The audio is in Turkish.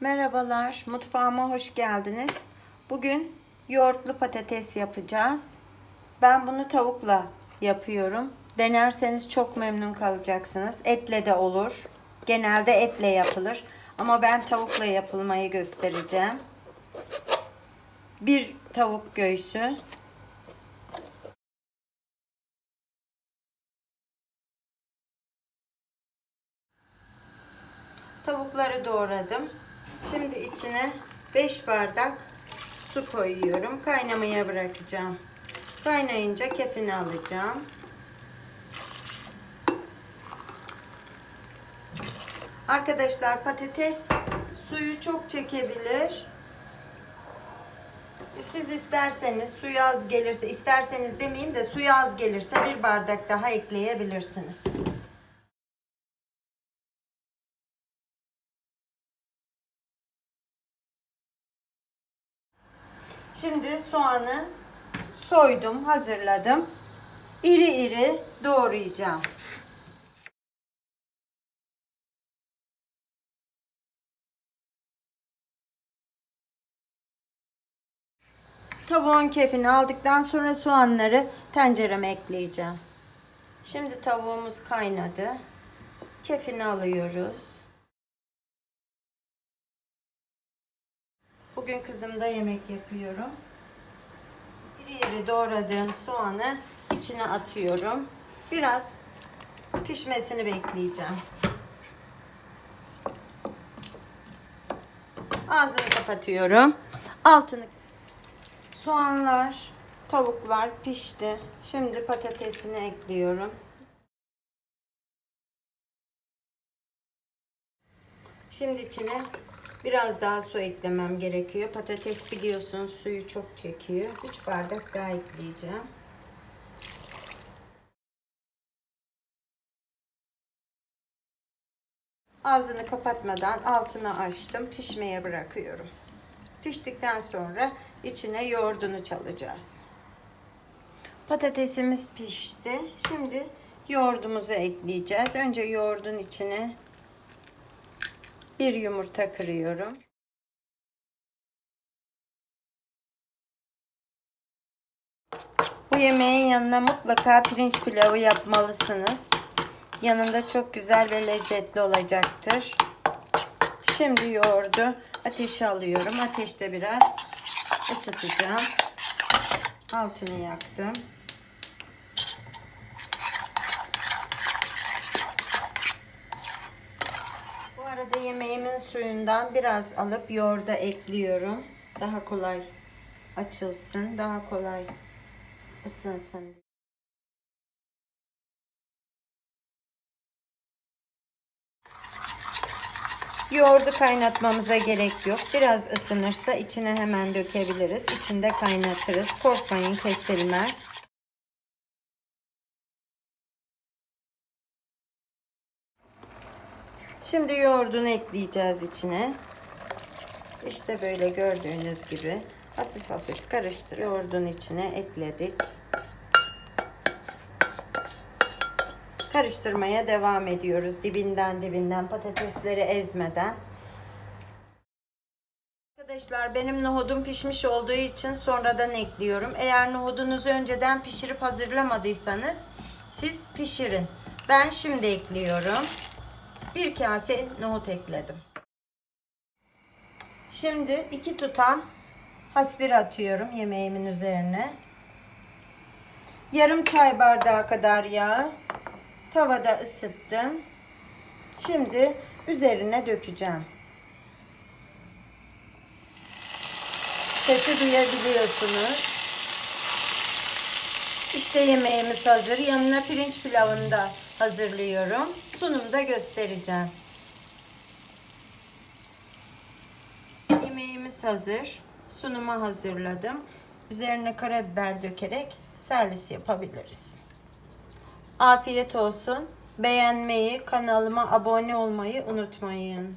Merhabalar, mutfağıma hoş geldiniz. Bugün yoğurtlu patates yapacağız. Ben bunu tavukla yapıyorum. Denerseniz çok memnun kalacaksınız. Etle de olur. Genelde etle yapılır. Ama ben tavukla yapılmayı göstereceğim. Bir tavuk göğsü, Tavukları doğradım. Şimdi içine 5 bardak su koyuyorum. Kaynamaya bırakacağım. Kaynayınca kefini alacağım. Arkadaşlar patates suyu çok çekebilir. Siz isterseniz suyu az gelirse, isterseniz demeyeyim de suyu az gelirse bir bardak daha ekleyebilirsiniz. Şimdi soğanı soydum, hazırladım. İri iri doğrayacağım. Tavuğun kefini aldıktan sonra soğanları tencereme ekleyeceğim. Şimdi tavuğumuz kaynadı. Kefini alıyoruz. Bugün kızımda yemek yapıyorum. İri iri doğradığım soğanı içine atıyorum. Biraz pişmesini bekleyeceğim. Ağzını kapatıyorum. Altını Soğanlar, tavuklar pişti. Şimdi patatesini ekliyorum. Şimdi içine biraz daha su eklemem gerekiyor. Patates biliyorsunuz suyu çok çekiyor. 3 bardak daha ekleyeceğim. Ağzını kapatmadan altını açtım. Pişmeye bırakıyorum. Piştikten sonra içine yoğurdunu çalacağız. Patatesimiz pişti. Şimdi yoğurdumuzu ekleyeceğiz. Önce yoğurdun içine bir yumurta kırıyorum. Bu yemeğin yanına mutlaka pirinç pilavı yapmalısınız. Yanında çok güzel ve lezzetli olacaktır. Şimdi yoğurdu ateşe alıyorum. Ateşte biraz ısıtacağım. Altını yaktım. Arada yemeğimin suyundan biraz alıp yoğurda ekliyorum. Daha kolay açılsın, daha kolay ısınsın. Yoğurdu kaynatmamıza gerek yok. Biraz ısınırsa içine hemen dökebiliriz. İçinde kaynatırız. Korkmayın kesilmez. Şimdi yoğurdunu ekleyeceğiz içine. İşte böyle gördüğünüz gibi hafif hafif karıştır. Yoğurdun içine ekledik. Karıştırmaya devam ediyoruz. Dibinden dibinden patatesleri ezmeden. Arkadaşlar benim nohudum pişmiş olduğu için sonradan ekliyorum. Eğer nohudunuzu önceden pişirip hazırlamadıysanız siz pişirin. Ben şimdi ekliyorum. Bir kase nohut ekledim. Şimdi iki tutam hasbir atıyorum yemeğimin üzerine. Yarım çay bardağı kadar yağ tavada ısıttım. Şimdi üzerine dökeceğim. Sesi duyabiliyorsunuz. İşte yemeğimiz hazır. Yanına pirinç pilavını da hazırlıyorum. Sunumda göstereceğim. Yemeğimiz hazır. Sunuma hazırladım. Üzerine karabiber dökerek servis yapabiliriz. Afiyet olsun. Beğenmeyi, kanalıma abone olmayı unutmayın.